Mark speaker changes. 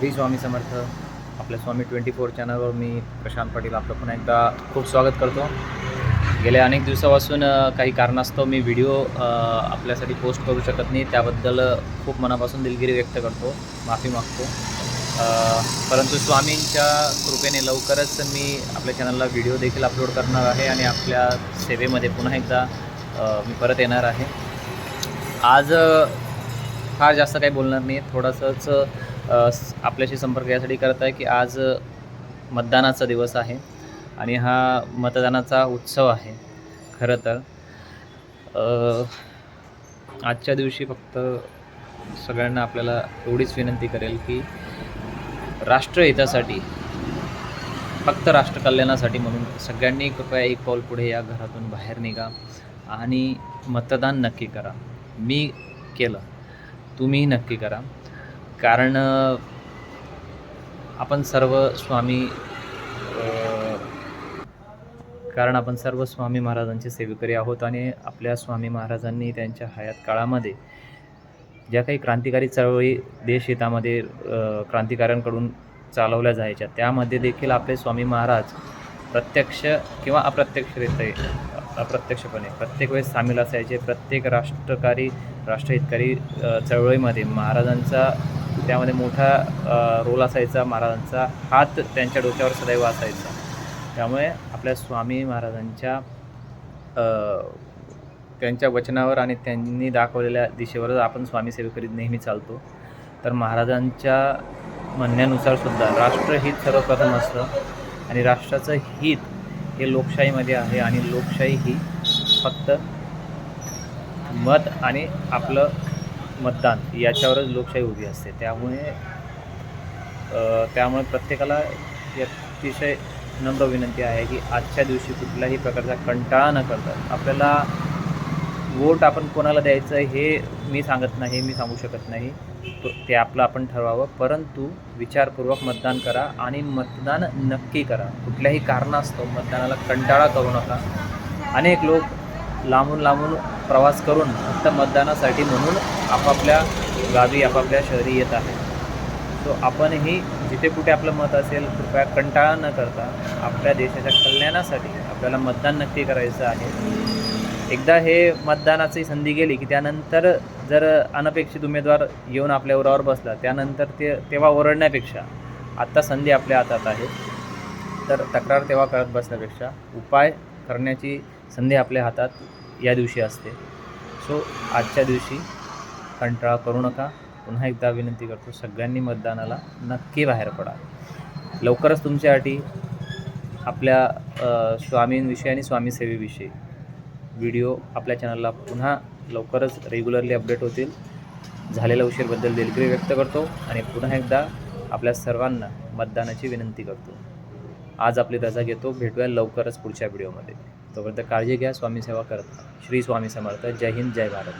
Speaker 1: श्री स्वामी समर्थ. आपल्या स्वामी twenty four चॅनलवर मी प्रशांत पाटील आपलं पुन्हा एकदा खूप स्वागत करतो. गेल्या अनेक दिवसापासून काही कारणास्तव मी व्हिडिओ आपल्यासाठी पोस्ट करू शकत नाही. त्याबद्दल खूप मनापासून दिलगिरी व्यक्त करतो. माफी मागतो. परंतु स्वामींच्या कृपेने लवकरच मी आपल्या चॅनलला व्हिडिओ देखील अपलोड करणार आहे आणि आपल्या सेवेमध्ये पुन्हा एकदा मी परत येणार आहे. आज फार जास्त काही बोलणार नाही. थोडंसंच आपल्याशी संपर्क यासाठी करत आहे की आज मतदानाचा दिवस आहे आणि हा मतदानाचा उत्सव आहे खरं तर. आजच्या दिवशी फक्त सगळ्यांना आपल्याला एवढीच विनंती करेल की राष्ट्रहितासाठी फक्त राष्ट्रकल्याणासाठी म्हणून सगळ्यांनी कृपया एक पाऊल पुढे या घरातून बाहेर निघा आणि मतदान नक्की करा. मी केलं. तुम्हीही नक्की करा. कारण आपण सर्व स्वामी कारण आपण सर्व स्वामी महाराजांचे सेवेकरी आहोत आणि आपल्या स्वामी महाराजांनी त्यांच्या हयात काळामध्ये ज्या काही क्रांतिकारी चळवळी देशहितामध्ये क्रांतिकाऱ्यांकडून चालवल्या जायच्या त्यामध्ये देखील आपले स्वामी महाराज प्रत्यक्ष किंवा अप्रत्यक्षरित्या अप्रत्यक्षपणे प्रत्येक वेळेस सामील असायचे. प्रत्येक राष्ट्रकारी राष्ट्रहितकारी चळवळीमध्ये महाराजांचा त्यामध्ये मोठा रोल असायचा महाराजांचा. हात त्यांच्या डोक्यावर सदैव असायचा. त्यामुळे आपल्या स्वामी महाराजांच्या त्यांच्या वचनावर आणि त्यांनी दाखवलेल्या दिशेवरच आपण स्वामी सेवेकरीत नेहमी चालतो. तर महाराजांच्या म्हणण्यानुसार सुद्धा राष्ट्रहित सर्वप्रथम असतं आणि राष्ट्राचं हित हे लोकशाहीमध्ये आहे आणि लोकशाही ही फक्त मत आणि आपलं मतदान याच्यावरच लोकशाही उभी असते. त्यामुळे त्यामुळे प्रत्येकाला अतिशय नम्र विनंती आहे की आजच्या दिवशी कुठल्याही प्रकारचा कंटाळा न करता आपल्याला वोट आपण कोणाला द्यायचं हे मी सांगत नाही मी सांगू शकत नाही. ते आपलं आपण ठरवावं. परंतु विचारपूर्वक मतदान करा आणि मतदान नक्की करा. कुठल्याही कारणास्तव मतदानाला कंटाळा करू नका. अनेक लोक लांबून लांबून प्रवास करून फक्त मतदानासाठी म्हणून आपापल्या गावी आपापल्या शहरी येत आहेत सो आपणही जिथे कुठे आपलं मत असेल कृपया कंटाळा न करता आपल्या देशाच्या कल्याणासाठी आपल्याला मतदान नक्की करायचं आहे. एकदा हे मतदानाची संधी गेली की त्यानंतर जर अनपेक्षित उमेदवार येऊन आपल्या उरावर बसला त्यानंतर ते तेव्हा ओरडण्यापेक्षा आत्ता संधी आपल्या हातात आहे. तर तक्रार तेव्हा करत बसण्यापेक्षा उपाय करण्याची संधी आपल्या हातात या दिवशी असते. सो आजच्या दिवशी कंटाळा करू नका. पुन्हा एकदा विनंती करतो सगळ्यांनी मतदानाला नक्की बाहेर पडा. लवकरच तुमच्यासाठी आपल्या स्वामींविषयी आणि स्वामीसेवेविषयी. व्हिडिओ आपल्या चॅनलला पुन्हा लवकरच रेग्युलरली अपडेट होतील. झालेल्या उशीरबद्दल दिलगिरी व्यक्त करतो आणि पुन्हा एकदा आपल्या सर्वांना मतदानाची विनंती करतो. आज आपली रजा घेतो. भेटूया लवकरच पुढच्या व्हिडिओमध्ये. तोपर्यंत काळजी घ्या. स्वामी सेवा करत श्री स्वामी समर्थ. जय हिंद. जय भारत.